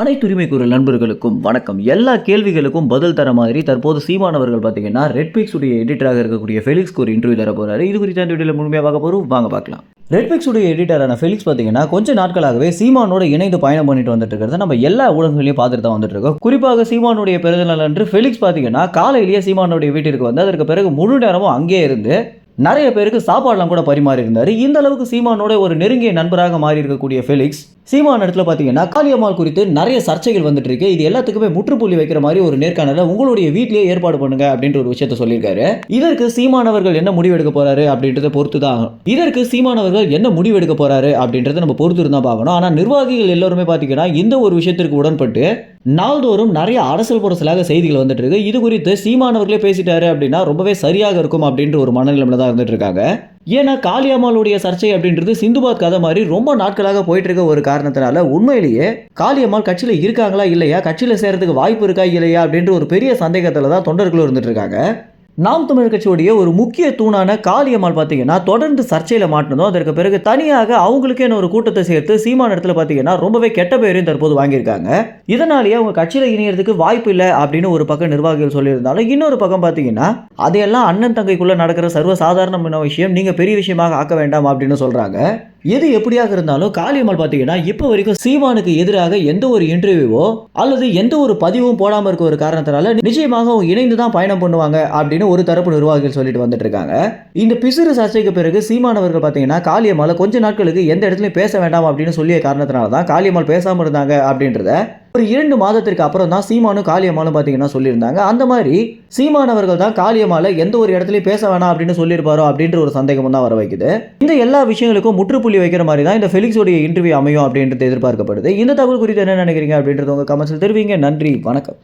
அனைத்து உரிமை குரல் நண்பர்களுக்கும் வணக்கம். எல்லா கேள்விகளுக்கும் பதில் தர மாதிரி தற்போது சீமானவர்கள் பார்த்தீங்கன்னா ரெட்பிக்ஸ் உடைய எடிட்டராக இருக்கக்கூடிய ஃபெலிக்ஸ்க்கு ஒரு இன்டர்வியூ தர போறாரு. இது குறித்த அந்த வீடியோவில் முழுமையாக பார்க்க போகிறோம் வாங்க பார்க்கலாம். ரெட்பிக்ஸ் உடைய எடிட்டரான ஃபெலிக்ஸ் பார்த்தீங்கன்னா கொஞ்ச நாட்களாகவே சீமானோட இணைந்து பயணம் பண்ணிட்டு வந்துட்டு இருக்கிறத. நம்ம எல்லா ஊடகங்களையும் பார்த்துட்டு தான் வந்துட்டு இருக்கோம். குறிப்பாக சீமானுடைய பிறந்தநாள் அன்று ஃபெலிக்ஸ் பார்த்தீங்கன்னா காலையிலேயே சீமானுடைய வீட்டிற்கு வந்து அதற்கு பிறகு முழு நேரமும் அங்கேயே இருந்து நிறைய பேருக்கு சாப்பாடுலாம் கூட பரிமாறி இருந்தார் இந்த அளவுக்கு சீமானோட ஒரு நெருங்கிய நண்பராக மாறி இருக்கக்கூடிய ஃபெலிக்ஸ் சீமான் இடத்துல பார்த்தீங்கன்னா காளியம்மாள் குறித்து நிறைய சர்ச்சைகள் வந்துட்டு இருக்கு இது எல்லாத்துக்குமே முற்றுப்புள்ளி வைக்கிற மாதிரி ஒரு நேர்காணல உங்களுடைய வீட்டிலேயே ஏற்பாடு பண்ணுங்க அப்படின்ற ஒரு விஷயத்த சொல்லியிருக்காரு. இதற்கு சீமானவர்கள் என்ன முடிவெடுக்க போறாரு அப்படின்றத பொறுத்து தான் இதற்கு சீமானவர்கள் என்ன முடிவெடுக்க போறாரு அப்படின்றத நம்ம பொறுத்து இருந்தா பார்க்கணும். ஆனா நிர்வாகிகள் எல்லாருமே பார்த்தீங்கன்னா இந்த ஒரு விஷயத்திற்கு உடன்பட்டு நாள்தோறும் நிறைய அரசல் புரசலாக செய்திகள் வந்துட்டு இருக்கு. இது குறித்து சீமானவர்களே பேசிட்டாரு அப்படின்னா ரொம்பவே சரியாக இருக்கும் அப்படின்ற ஒரு மனநிலைமையில தான் இருந்துட்டு இருக்காங்க. ஏன்னா காளியம்மாளுடைய சர்ச்சை அப்படின்றது சிந்துபாத் கதை மாதிரி ரொம்ப நாட்களாக போயிட்டு இருக்க ஒரு காரணத்தினால உண்மையிலேயே காளியம்மாள் கட்சியில இருக்காங்களா இல்லையா? கட்சியில சேர்றதுக்கு வாய்ப்பு இருக்கா இல்லையா? அப்படின்ற ஒரு பெரிய சந்தேகத்துல தான் தொண்டர்களும் இருந்துட்டு இருக்காங்க. நாம் தமிழ் கட்சியுடைய ஒரு முக்கிய தூணான காளியம்மாள் பார்த்தீங்கன்னா தொடர்ந்து சர்ச்சையில் மாட்டினதும் அதற்கு பிறகு தனியாக அவங்களுக்கே ஒரு கூட்டத்தை சேர்த்து சீமான இடத்துல பார்த்தீங்கன்னா ரொம்பவே கெட்ட பேரையும் தற்போது வாங்கியிருக்காங்க. இதனாலேயே அவங்க கட்சியில் இணையறதுக்கு வாய்ப்பு இல்லை அப்படின்னு ஒரு பக்கம் நிர்வாகிகள் சொல்லியிருந்தாலும் இன்னொரு பக்கம் பார்த்தீங்கன்னா அதையெல்லாம் அண்ணன் தங்கைக்குள்ளே நடக்கிற சர்வ சாதாரணமான விஷயம் நீங்கள் பெரிய விஷயமாக ஆக்க வேண்டாம் அப்படின்னு சொல்கிறாங்க எது எப்படியாக இருந்தாலும் காளியம்மாள் பார்த்தீங்கன்னா இப்போ வரைக்கும் சீமானுக்கு எதிராக எந்த ஒரு இன்டர்வியூவோ அல்லது எந்த ஒரு பதிவும் போடாமல் இருக்க ஒரு காரணத்தினால நிச்சயமாக அவங்க இணைந்து தான் பயணம் பண்ணுவாங்க அப்படின்னு ஒரு தரப்பு நிர்வாகிகள் சொல்லிட்டு வந்துட்டு இருக்காங்க. இந்த பிசுறு சர்ச்சைக்கு பிறகு சீமானவர்கள் பார்த்தீங்கன்னா காளியம்மாளை கொஞ்ச நாட்களுக்கு எந்த இடத்துலையும் பேச வேண்டாம் அப்படின்னு சொல்லிய காரணத்தினால தான் காளியம்மாள் பேசாமல் இருந்தாங்க அப்படின்றத ஒரு இரண்டு மாதத்திற்கு அப்புறம் தான் சீமானும் காளியம்மாலும் பார்த்தீங்கன்னா சொல்லியிருந்தாங்க. அந்த மாதிரி சீமானவர்கள் தான் காளியம்மால எந்த ஒரு இடத்துலையும் பேச வேணாம் அப்படின்னு சொல்லியிருப்பாரோ அப்படின்ற ஒரு சந்தேகம் தான் வர வைக்குது. இந்த எல்லா விஷயங்களுக்கும் முற்றுப்புள்ளி வைக்கிற மாதிரி தான் இந்த ஃபெலிக்ஸோடைய இன்டர்வியூ அமையும் அப்படின்றது எதிர்பார்க்கப்படுது. இந்த தகவல் குறித்து என்ன நினைக்கிறீங்க அப்படின்றது உங்கள் கமெண்ட்ஸில் தெரிவிங்க. நன்றி. வணக்கம்.